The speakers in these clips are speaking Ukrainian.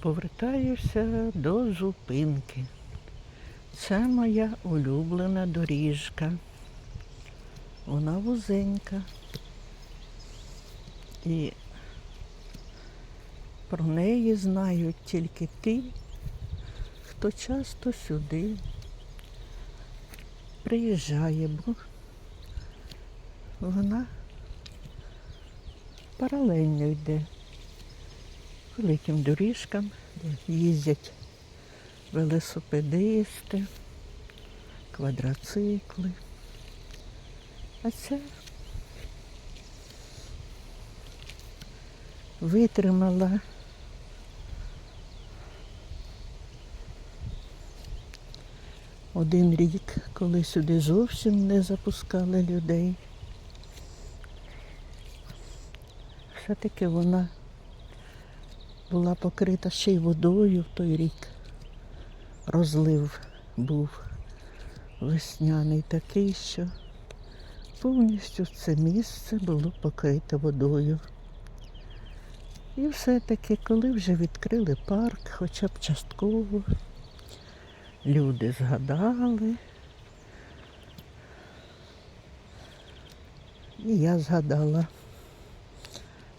Повертаюся до зупинки. Це моя улюблена доріжка. Вона вузенька. І про неї знають тільки ті, хто часто сюди приїжджає, бо вона паралельно йде великим доріжкам, де їздять велосипедисти, квадроцикли. А це витримала один рік, коли сюди зовсім не запускали людей. Все-таки вона була покрита ще й водою в той рік. Розлив був весняний такий, що повністю це місце було покрите водою. І все-таки, коли вже відкрили парк, хоча б частково, люди згадали. І я згадала,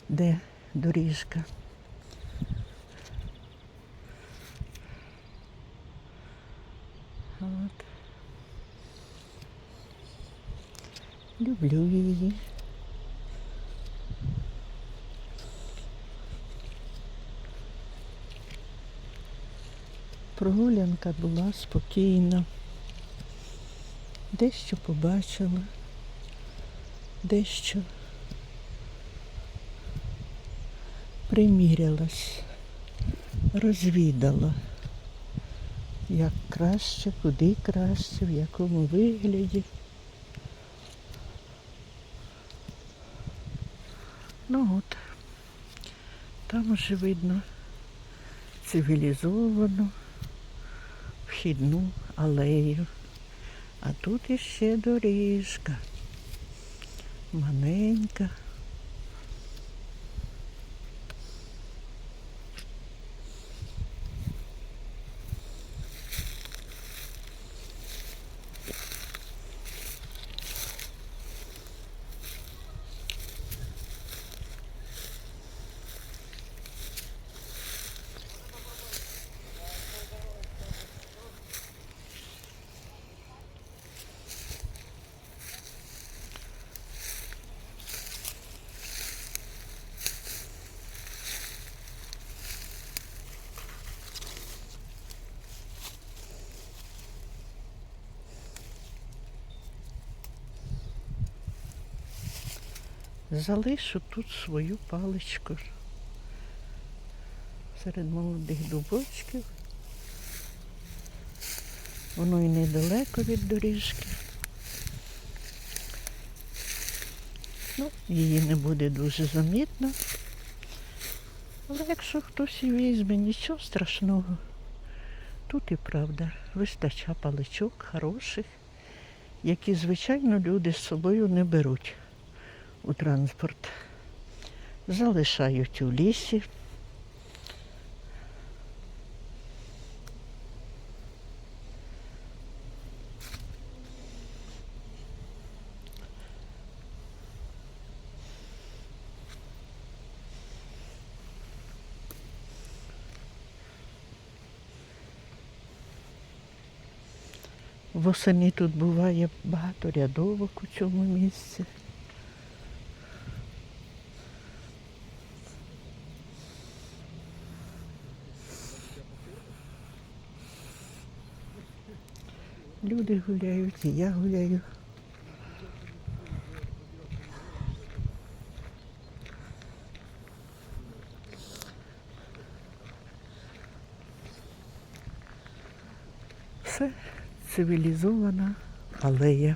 де доріжка. От. Люблю її. Прогулянка була спокійна. Дещо побачила, дещо примірялась, розвідала як краще, куди краще, в якому вигляді. Ну от, там уже видно цивілізовану вхідну алею. А тут іще доріжка. Маленька. Залишу тут свою паличку серед молодих дубочків. Воно і недалеко від доріжки. Ну, її не буде дуже замітно. Але якщо хтось і візьме, нічого страшного. Тут і правда вистача паличок хороших, які, звичайно, люди з собою не беруть у транспорт. Залишають у лісі. Восени тут буває багато рядовок у цьому місці. Люди гуляють, і я гуляю. Це цивілізована алея.